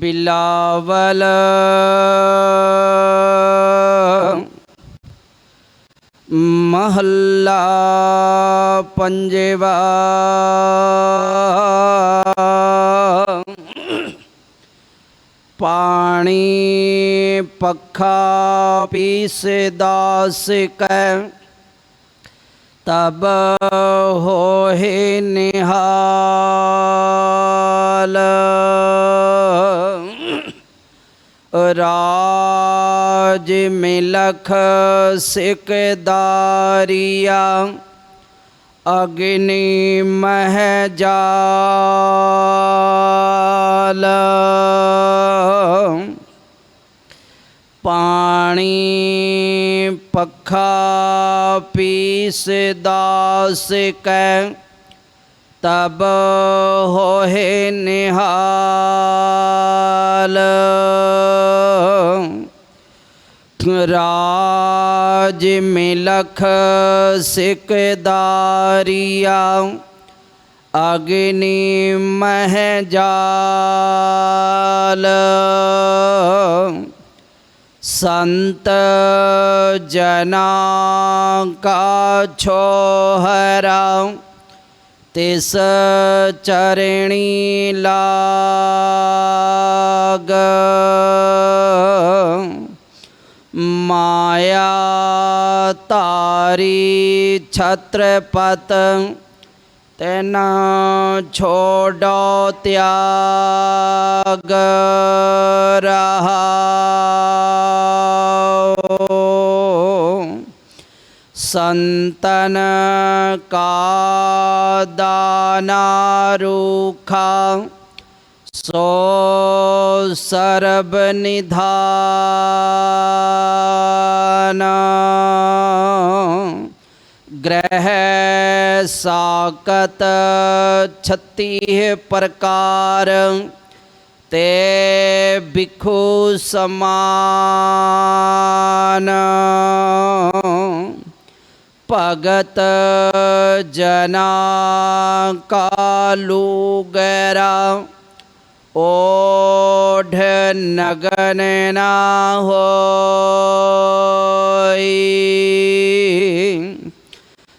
ਬਿਲਾਵਲ। ਮਹੱਲਾ ਪੰਜਵਾ। ਪਾਣੀ ਪੱਖਾ ਪੀਸਦਾ ਸਿਕੈ ਤਬ ਹੋਏ ਨਿਹਾਲ। काज मिलख सिकदारिया अग्नि मह जाल। पानी पखा पीस दास कै तब हो निहाल। राज मिलख सिकदारिया अग्नि मह जाल। संत जना का छोहरा तिस चरणी ला। माया तारी छत्रपत तेना छोड़ो त्याग संतन का दाना रूखा सो सर्वनिधान। ग्रह साकत छत्तीह प्रकार। ते बिखु समान। भगत जना कालू गैरा ओढ़ हो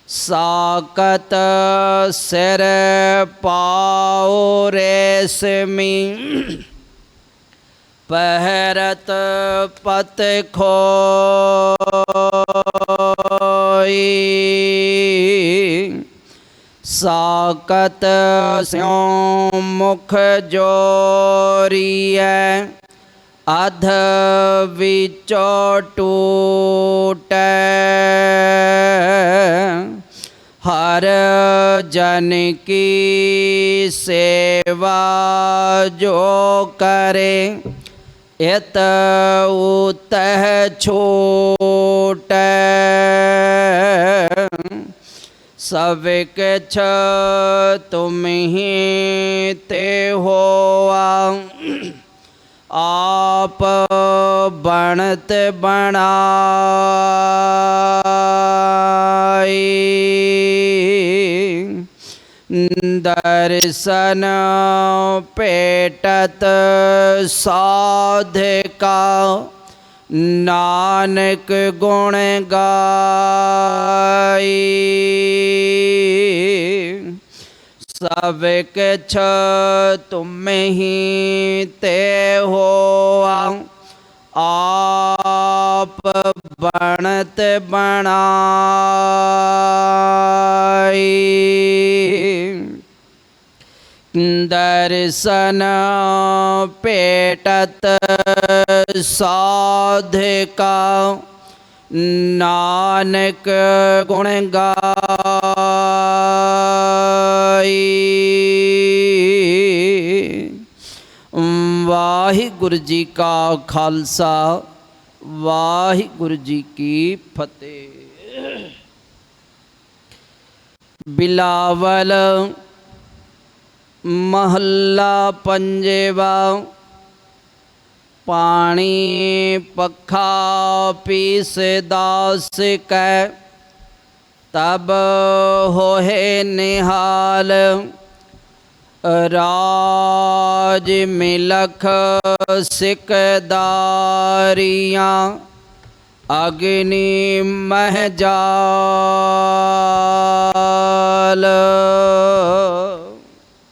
साकत सिर पाओ रेशमी। पहरत पत खोई। साकत मुख जोरी है। अध विचो हर जन की सेवा जो करे, यत उत छोट। सब छ तुम ही ते हो आप बणत बनाई। दर्शन पेटत साधिका। ਨਾਨਕ ਗੁਣ ਗਾਈ। ਸਭ ਕਿਛ ਤੁਮਹੀ ਤੇ ਹੋਆ। ਆਪ ਬਣਤ ਬਣਾਈ दर्शन पेटत साधिका नानक गुण गाई। वाहिगुरु जी का खालसा वाहिगुरु जी की फतेह। बिलावल महला पंजेबा पानी पखा पीस दास कै, तब होहे निहाल। राज मिलख सिकदारियाँ, अग्नि महजाल